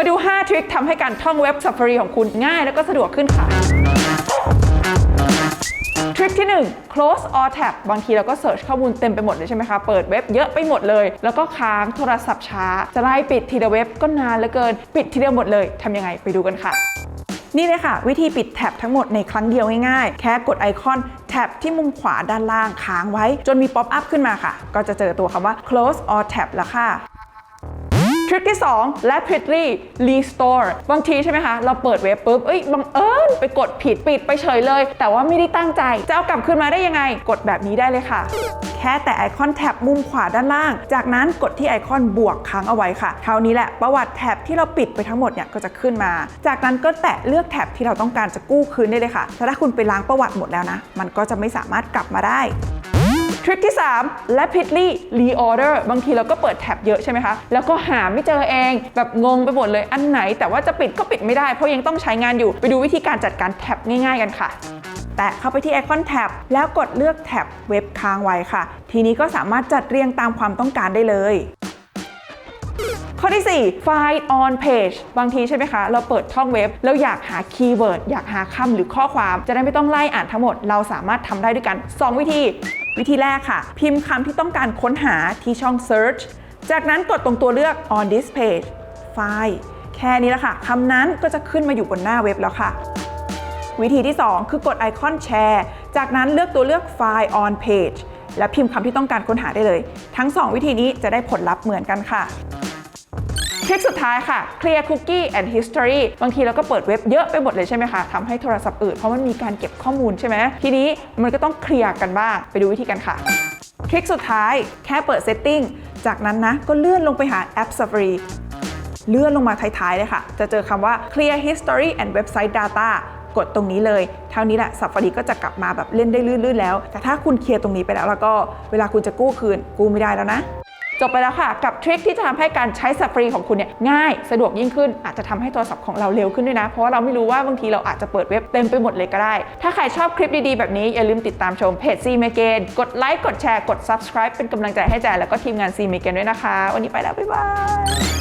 มาดู 5 ทริคทำให้การท่องเว็บ Safari ของคุณง่ายแล้วก็สะดวกขึ้นค่ะ ทริคที่ 1 close all tab บางทีเราก็เสิร์ชข้อมูลเต็มไปหมดเลยใช่ไหมคะ เปิดเว็บเยอะไปหมดเลย แล้วก็ค้างโทรศัพท์ช้า จะไล่ปิดทีละเว็บก็นานเหลือเกิน ปิดทีเดียวหมดเลยทำยังไงไปดูกันค่ะนี่เลยค่ะ วิธีปิดแท็บทั้งหมดในครั้งเดียวง่ายๆ แค่กดไอคอนแท็บที่มุมขวาด้านล่างค้างไว้ จนมีป๊อปอัพขึ้นมาค่ะ ก็จะเจอตัวคำว่า close all tab แล้วค่ะ ทริคที่2 rapidly restore บางทีใช่ไหมคะ เราเปิดเว็บปุ๊บ เอ้ย บังเอิญไปกดผิดปิดไปเฉยเลย แต่ว่าไม่ได้ตั้งใจ จะเอากลับคืนมาได้ยังไง กดแบบนี้ได้เลยค่ะ แค่แต่ไอคอนแท็บมุมขวาด้านล่าง จากนั้นกดที่ไอคอนบวกค้างเอาไว้ค่ะเท่านี้แหละประวัติแท็บที่เราปิดไปทั้งหมดเนี่ยก็จะขึ้นมา จากนั้นก็แตะเลือกแท็บที่เราต้องการจะกู้คืนได้เลยค่ะแต่ถ้าคุณไปล้างประวัติหมดแล้วนะ มันก็จะไม่สามารถกลับมาได้ ริคที่ 3 rapidly reorder บางทีเราก็เปิดแท็บเยอะใช่ไหมคะ แล้วก็หาไม่เจอเอง แบบงงไปหมดเลยอันไหน แต่ว่าจะปิดก็ปิดไม่ได้ เพราะยังต้องใช้งานอยู่ ไปดูวิธีการจัดการแท็บง่าย ๆ กันค่ะแตะเข้าไปที่ไอคอนแท็บแล้วกดเลือกแท็บเว็บค้างไว้ค่ะ ทีนี้ก็สามารถจัดเรียงตามความต้องการได้เลย ข้อที่ 4 find on page บางทีใช่ไหมคะ เราเปิดท่องเว็บ แล้วอยากหาคีย์เวิร์ดอยากหาคำหรือข้อความ จะได้ไม่ต้องไล่อ่านทั้งหมด เราสามารถทำได้ด้วยกัน 2 วิธี วิธีแรกค่ะ พิมพ์คำที่ต้องการค้นหาที่ช่อง search จากนั้นกดตรงตัวเลือก on this page find แค่นี้แหละค่ะคำนั้นก็จะขึ้นมาอยู่บนหน้าเว็บแล้วค่ะ วิธีที่ 2 คือกดไอคอนแชร์จากนั้นเลือกตัวเลือกไฟล์ on page และพิมพ์คำที่ต้องการค้นหาได้เลย ทั้ง 2 วิธีนี้จะได้ผลลัพธ์เหมือนกันค่ะ ทริคสุดท้ายค่ะ clear cookie and history บางทีเราก็เปิดเว็บเยอะไปหมดเลยใช่ไหมคะทำให้โทรศัพท์อื่นเพราะมันมีการเก็บข้อมูลใช่ไหมทีนี้มันก็ต้องเคลียร์กันบ้างไปดูวิธีกันค่ะทริคสุดท้ายแค่เปิด setting จากนั้นนะก็เลื่อนลงไปหาแอป Safari เลื่อนลงมาท้ายๆเลยค่ะ จะเจอคำว่า clear history and website data กดตรงนี้เลย เท่านี้แหละ Safari ก็จะกลับมาแบบเล่นได้ลื่นๆแล้ว แต่ถ้าคุณเคลียร์ตรงนี้ไปแล้วแล้วก็เวลาคุณจะกู้คืน กู้ไม่ได้แล้วนะ จบไปแล้วค่ะกับทริคที่จะทำให้การใช้สฟ ري ของคุณเนี่ยง่ายสะดวกยิ่งขึ้น อาจจะทำให้โทรศัพท์ของเราเร็วขึ้นด้วยนะ เพราะว่าเราไม่รู้ว่าบางทีเราอาจจะเปิดเว็บเต็มไปหมดเลยก็ได้ ถ้าใครชอบคลิปดีๆ แบบนี้ อย่าลืมติดตามชมเพจซีเมเกนกดไลค์กดแชร์กด subscribe เป็นกำลังใจให้แจนแล้วก็ทีมงานซีเมเกนด้วยนะคะ วันนี้ไปแล้วบ๊ายบาย